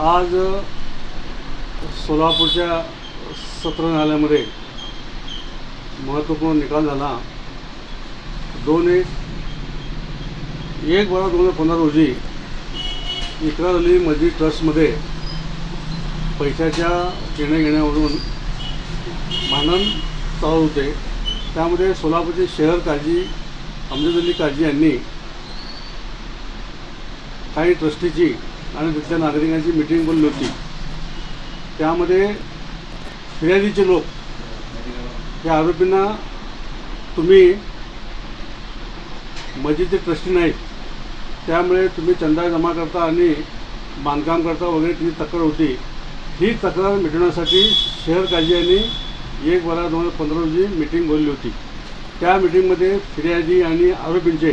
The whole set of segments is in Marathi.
आज सोलापूरच्या सत्र न्यायालयामध्ये महत्त्वपूर्ण निकाल झाला. दोन एक एक बारा दोन हजार पंधरा रोजी इकरार अली मस्जिद ट्रस्टमध्ये पैशाच्या देण्या घेण्यावरून भांडण चालू होते. त्यामध्ये सोलापूरचे शहर काळजी अमजद अली काळजी यांनी काही ट्रस्टीची आणि तिथल्या नागरिकांची मिटिंग बोलली होती. त्यामध्ये फिर्यादीचे लोक या आरोपींना तुम्ही मस्जिदचे ट्रस्टी नाहीत. त्यामुळे तुम्ही चंदा जमा करता आणि बांधकाम करता वगैरे ती तक्रार होती. ही तक्रार मिटवण्यासाठी शहर काजी यांनी एक बारा दोन हजार पंधरा रोजी मिटिंग बोलली होती. त्या मिटिंगमध्ये फिर्यादी आणि आरोपींचे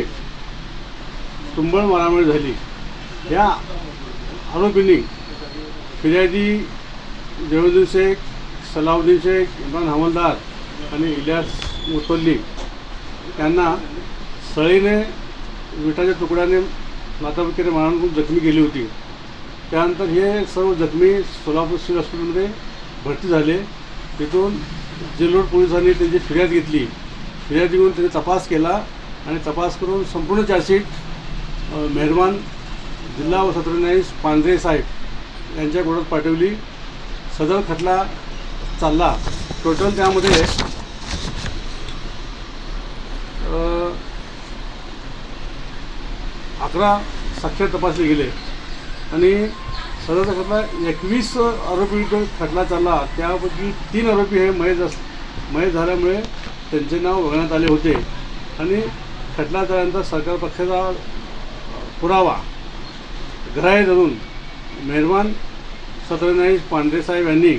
तुंबळ मारामारी झाली. या आरोपींनी फिर्यादी जैनुद्दीन शेख सलाउद्दीन शेख इम्रान हवलदार आणि इलियास मुतोल्ली यांना सळीने विटाच्या तुकड्याने नातापिकेने मारून खूप जखमी केली होती. त्यानंतर हे सर्व जखमी सोलापूर सिव्हिल हॉस्पिटलमध्ये भरती झाले. तिथून जेलोड पोलिसांनी त्यांची फिर्याद घेतली. फिर्याद घेऊन त्यांनी तपास केला आणि तपास करून संपूर्ण चार्जशीट मेहरमान मेहरबान जिल्हा व सत्र न्यायाधीश पांढरे साहेब यांच्या कोर्टात पाठवली. सदर खटला चालला. टोटल त्यामध्ये अकरा साक्षर तपासले गेले. आणि सदरचा खटला एकवीस आरोपी खटला चालला. त्यापैकी तीन आरोपी हे मयत अस मयत झाल्यामुळे त्यांचे नाव वगळण्यात आले होते. आणि खटला झाल्यानंतर सरकार पक्षाचा पुरावा ग्राह्य धरून मेहरवान सत्र पांडेसाहेब यांनी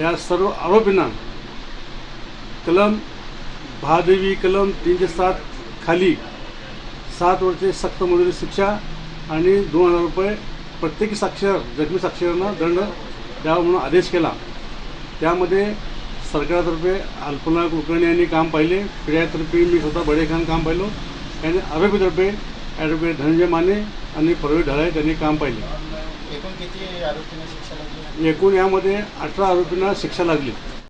या सर्व आरोपींना कलम महादेवी कलम तीनशे सात खाली सात वर्षे सक्त मजुरी शिक्षा आणि दोन हजार रुपये प्रत्येकी साक्षर जखमी साक्षरांना दंड द्यावा म्हणून आदेश केला. त्यामध्ये सरकारतर्फे अल्पना कुलकर्णी यांनी काम पाहिले फिर्यादतर्फे मी स्वतः बडेखान काम पाहिलं. आणि आरोपीतर्फे ॲडव्होकेट धनंजय माने आणि प्रवीण ढाळे त्यांनी काम पाहिले. एकूण किती आरोपींना शिक्षा लागली? एकूण यामध्ये अठरा आरोपींना शिक्षा लागली.